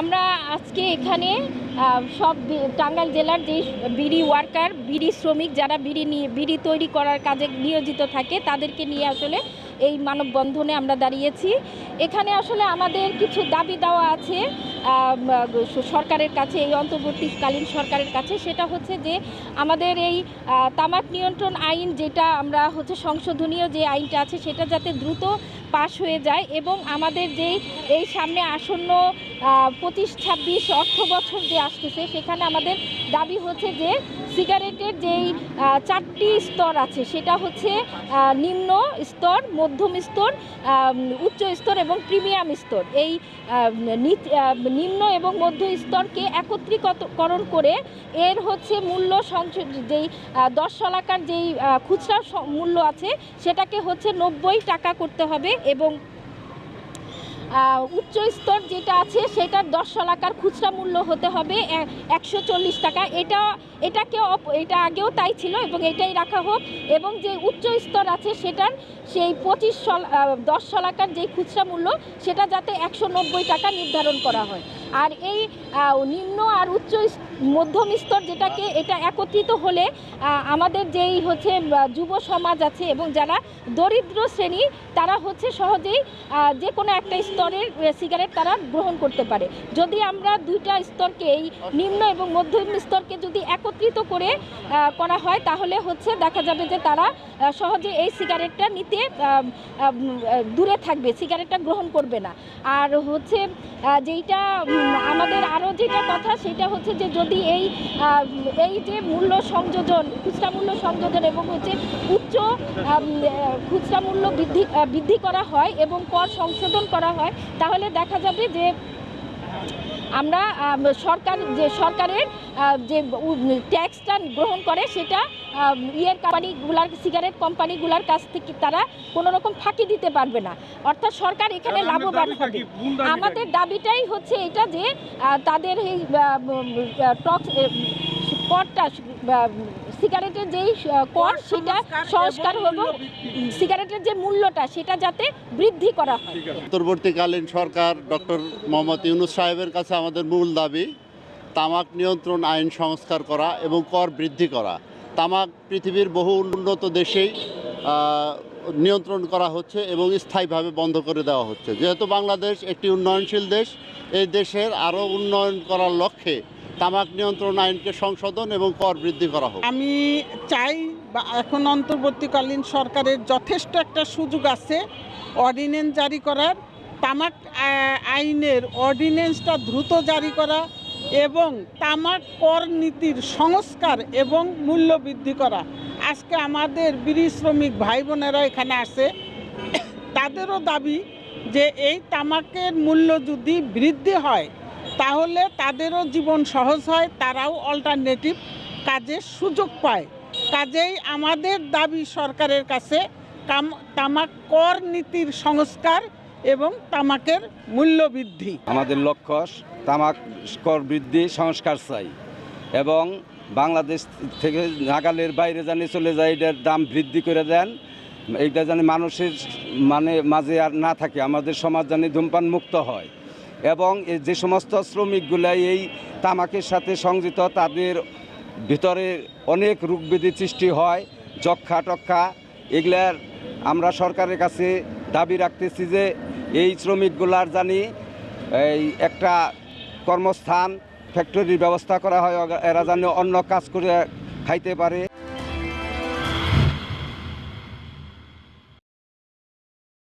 আমরা আজকে এখানে সব টাঙ্গাইল জেলার যে বিড়ি ওয়ার্কার, বিড়ি শ্রমিক যারা বিড়ি নিয়ে, বিড়ি তৈরি করার কাজে নিয়োজিত থাকে, তাদেরকে নিয়ে আসলে এই মানববন্ধনে আমরা দাঁড়িয়েছি। এখানে আসলে আমাদের কিছু দাবি দেওয়া আছে। সরকারের কাছে, এই অন্তর্বর্তীকালীন সরকারের কাছে, সেটা হচ্ছে যে আমাদের এই তামাক নিয়ন্ত্রণ আইন যেটা আমরা হচ্ছে সংশোধনীয় যে আইনটা আছে, সেটা যাতে দ্রুত পাশ হয়ে যায় এবং আমাদের যেই, এই সামনে আসন্ন পঁচিশ, ছাব্বিশ, অর্থ বছর যে আসতেছে, সেখানে আমাদের দাবি হচ্ছে যে সিগারেটের যেই চারটি স্তর আছে, সেটা হচ্ছে নিম্ন স্তর, মধ্যম স্তর উচ্চ স্তর এবং প্রিমিয়াম স্তর। এই নিম্ন এবং মধ্য স্তরকে একত্রীকরণ করে এর হচ্ছে মূল্য যেই দশ শলাকার যেই খুচরা মূল্য আছে, সেটাকে হচ্ছে নব্বই টাকা করতে হবে এবং উচ্চ স্তর যেটা আছে, সেটার দশ শলাকার খুচরা মূল্য হতে হবে একশো চল্লিশ টাকা। এটা, এটাকে এটা আগেও তাই ছিল এবং এটাই রাখা হোক। এবং যে উচ্চ স্তর আছে, সেটার সেই পঁচিশ শল দশ শলাকার যেই খুচরা মূল্য, সেটা যাতে একশো নব্বই টাকা নির্ধারণ করা হয়। আর এই নিম্ন আর উচ্চ মধ্যম স্তর যেটাকে এটা একত্রিত হলে আমাদের যেই হচ্ছে যুব সমাজ আছে এবং যারা দরিদ্র শ্রেণি, তারা হচ্ছে সহজেই যে কোনো একটা স্তরের সিগারেট তারা গ্রহণ করতে পারে। যদি আমরা দুইটা স্তরকে, এই নিম্ন এবং মধ্যম স্তরকে যদি একত্রিত করে করা হয়, তাহলে হচ্ছে দেখা যাবে যে তারা সহজে এই সিগারেটটা নিতে দূরে থাকবে, সিগারেটটা গ্রহণ করবে না। আর হচ্ছে যেইটা আমাদের আরও যেটা কথা সেটা হচ্ছে যে যদি এই এই যে মূল্য সংযোজন, খুচরা মূল্য সংযোজন এবং হচ্ছে উচ্চ খুচরা মূল্য বৃদ্ধি বৃদ্ধি করা হয় এবং কর সংশোধন করা হয়, তাহলে দেখা যাবে যে আমরা সরকার, যে সরকারের যে ট্যাক্সটা গ্রহণ করে সেটা ইয়ের কোম্পানিগুলার সিগারেট কোম্পানিগুলার কাছ থেকে তারা কোনো রকম ফাঁকি দিতে পারবে না। অর্থাৎ সরকার এখানে লাভবান হবে। আমাদের দাবিটাই হচ্ছে এটা যে তাদের এই টক্স করটা সিগারেটের যেই কর সেটা সংস্কার হলো। সিগারেটের যে মূল্যটা সেটা যাতে বৃদ্ধি করা হয়। অন্তর্বর্তীকালীন সরকার ডক্টর মোহাম্মদ ইউনুস সাহেবের কাছে আমাদের মূল দাবি তামাক নিয়ন্ত্রণ আইন সংস্কার করা এবং কর বৃদ্ধি করা। তামাক পৃথিবীর বহু উন্নত দেশেই নিয়ন্ত্রণ করা হচ্ছে এবং স্থায়ীভাবে বন্ধ করে দেওয়া হচ্ছে। যেহেতু বাংলাদেশ একটি উন্নয়নশীল দেশ, এই দেশের আরও উন্নয়ন করার লক্ষ্যে তামাক নিয়ন্ত্রণ আইনকে সংশোধন এবং কর বৃদ্ধি করা হোক। আমি চাই বা এখন অন্তর্বর্তীকালীন সরকারের যথেষ্ট একটা সুযোগ আছে অর্ডিনেন্স জারি করার। তামাক আইনের অর্ডিনেন্সটা দ্রুত জারি করা এবং তামাক কর নীতির সংস্কার এবং মূল্য বৃদ্ধি করা। আজকে আমাদের বিড়ি শ্রমিক ভাই বোনেরা এখানে আছে। তাদেরও দাবি যে এই তামাকের মূল্য যদি বৃদ্ধি হয়, তাহলে তাদেরও জীবন সহজ হয়, তারাও অল্টারনেটিভ কাজের সুযোগ পায়। কাজেই আমাদের দাবি সরকারের কাছে তামাক কর নীতির সংস্কার এবং তামাকের মূল্য বৃদ্ধি। আমাদের লক্ষ্য তামাক কর বৃদ্ধি, সংস্কার চাই। এবং বাংলাদেশ থেকে নাগালের বাইরে জানি চলে যায়, এটার দাম বৃদ্ধি করে দেন। এইটা জানি মানুষের মানে মাঝে আর না থাকে, আমাদের সমাজ জানি ধূমপান মুক্ত হয়। এবং যে সমস্ত শ্রমিকগুলা এই তামাকের সাথে সংযুক্ত, তাদের ভিতরে অনেক রোগ ব্যাধি সৃষ্টি হয় যক্ষা টক্ষা এগুলার আমরা সরকারের কাছে দাবি রাখতেছি যে এই শ্রমিকগুলার জানি এই একটা কর্মস্থান ফ্যাক্টরির ব্যবস্থা করা হয় এরা জানি অন্য কাজ করে খাইতে পারে।